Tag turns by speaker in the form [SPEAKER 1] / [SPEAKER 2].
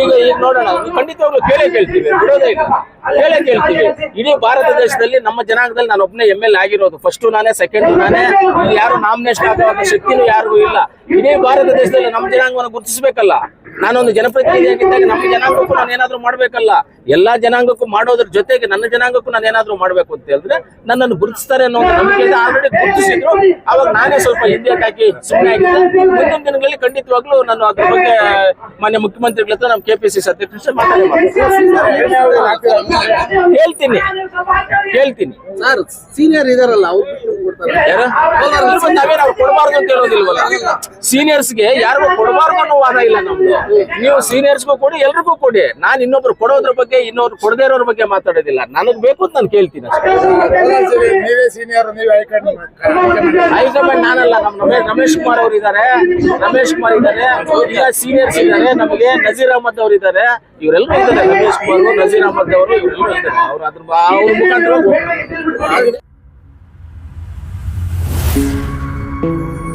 [SPEAKER 1] ಈಗ ಈಗ ನೋಡೋಣ ಖಂಡಿತವಾಗ್ಲೂ ಕೇಳೇ ಕೇಳ್ತೀವಿ, ಬಿಡೋದೇ ಇಲ್ಲ. ಕೇಳೇ ಕೇಳ್ತೀವಿ. ಇಡೀ ಭಾರತ ದೇಶದಲ್ಲಿ ನಮ್ಮ ಜನಾಂಗದಲ್ಲಿ ನಾನು ಒಬ್ಬನೇ ಎಂ ಎಲ್ ಆಗಿರೋದು. ಫಸ್ಟ್ ನಾನೇ ಸೆಕೆಂಡ್ ನಾನೇ. ಯಾರು ನಾಮಿನೇಷನ್ ಆಗುವಂತ ಶಕ್ತಿನೂ ಯಾರಿಗೂ ಇಲ್ಲ. ಇಡೀ ಭಾರತ ದೇಶದಲ್ಲಿ ನಮ್ಮ ಜನಾಂಗವನ್ನು ಗುರುತಿಸಬೇಕಲ್ಲ. ನಾನೊಂದು ಜನಪ್ರತಿನಿಧಿಯಾಗಿದ್ದಾಗ ನಮ್ಮ ಜನಾಂಗಕ್ಕೂ ನಾನು ಏನಾದ್ರೂ ಮಾಡ್ಬೇಕಲ್ಲ. ಎಲ್ಲಾ ಜನಾಂಗಕ್ಕೂ ಮಾಡೋದ್ರ ಜೊತೆಗೆ ನನ್ನ ಜನಾಂಗಕ್ಕೂ ನಾನು ಏನಾದ್ರೂ ಮಾಡ್ಬೇಕು ಅಂತ ಹೇಳಿದ್ರೆ ನನ್ನನ್ನು ಗುರುತಿಸ್ತಾರೆ ಅನ್ನೋ ಒಂದು ನಂಬಿಕೆ ಆಲ್ರೆಡಿ ಗುರುತಿಸಿದ್ರು. ಅವಾಗ ನಾನೇ ಸ್ವಲ್ಪ ಹಿಂದೇಟ್ ಹಾಕಿ ಸುಮ್ಮನೆ ಆಗಿದ್ದೆ. ಮುಂದಿನ ದಿನಗಳಲ್ಲಿ ಖಂಡಿತವಾಗ್ಲೂ ನಾನು ಅದ್ರ ಬಗ್ಗೆ ಮಾನ್ಯ ಮುಖ್ಯಮಂತ್ರಿಗಳ ಹತ್ರ ನಮ್ಮ ಕೆಪಿಸಿಸಿ ಅಧ್ಯಕ್ಷ ಹೇಳ್ತೀನಿ ಹೇಳ್ತೀನಿ
[SPEAKER 2] ಸರ್ ಸೀನಿಯರ್ ಇದಾರಲ್ಲ ಅವ್ರು
[SPEAKER 1] ಕೊಡಬಾರ್ದು ಅಂತ ಹೇಳೋದಿಲ್ವಲ್ಲ ಸೀನಿಯರ್ಸ್ಗೆ ಯಾರಿಗೂ ಕೊಡಬಾರ್ದು ಅನ್ನೋ ವಾದ ಇಲ್ಲ ನಮ್ದು. ನೀವು ಸೀನಿಯರ್ಸ್ಗೂ ಕೊಡಿ ಎಲ್ರಿಗೂ ಕೊಡಿ. ನಾನು ಇನ್ನೊಬ್ರು ಕೊಡೋದ್ರ ಬಗ್ಗೆ ಇನ್ನೊಬ್ರು ಕೊಡದೇ ಇರೋದ್ರ ಬಗ್ಗೆ ಮಾತಾಡೋದಿಲ್ಲ. ನನಗ್ ಬೇಕು ಅಂತ ನಾನು ಕೇಳ್ತೀನಿ
[SPEAKER 3] ಹೈಕಮಾಂಡ್
[SPEAKER 1] ನಾನಲ್ಲ ನಮ್ಮ ರಮೇಶ್ ರಮೇಶ್ ಕುಮಾರ್ ಅವರು ಇದ್ದಾರೆ ರಮೇಶ್ ಕುಮಾರ್ ಇದ್ದಾರೆ ಈಗ ಸೀನಿಯರ್ಸ್ ಇದ್ದಾರೆ ನಮಗೆ ನಜೀರ್ ಅಹಮದ್ ಅವರು ಇದ್ದಾರೆ ಇವರೆಲ್ಲರೂ ಇದ್ದಾರೆ. ರಮೇಶ್ ಕುಮಾರ್ ನಜೀರ್ ಅಹಮದ್ ಅವರು ಇವರೆಲ್ಲರೂ ಇದ್ದಾರೆ. ಅವ್ರು ಅದ್ರ ಬಾ- ಅವ್ರ ಮುಖಾಂತರ Thank you.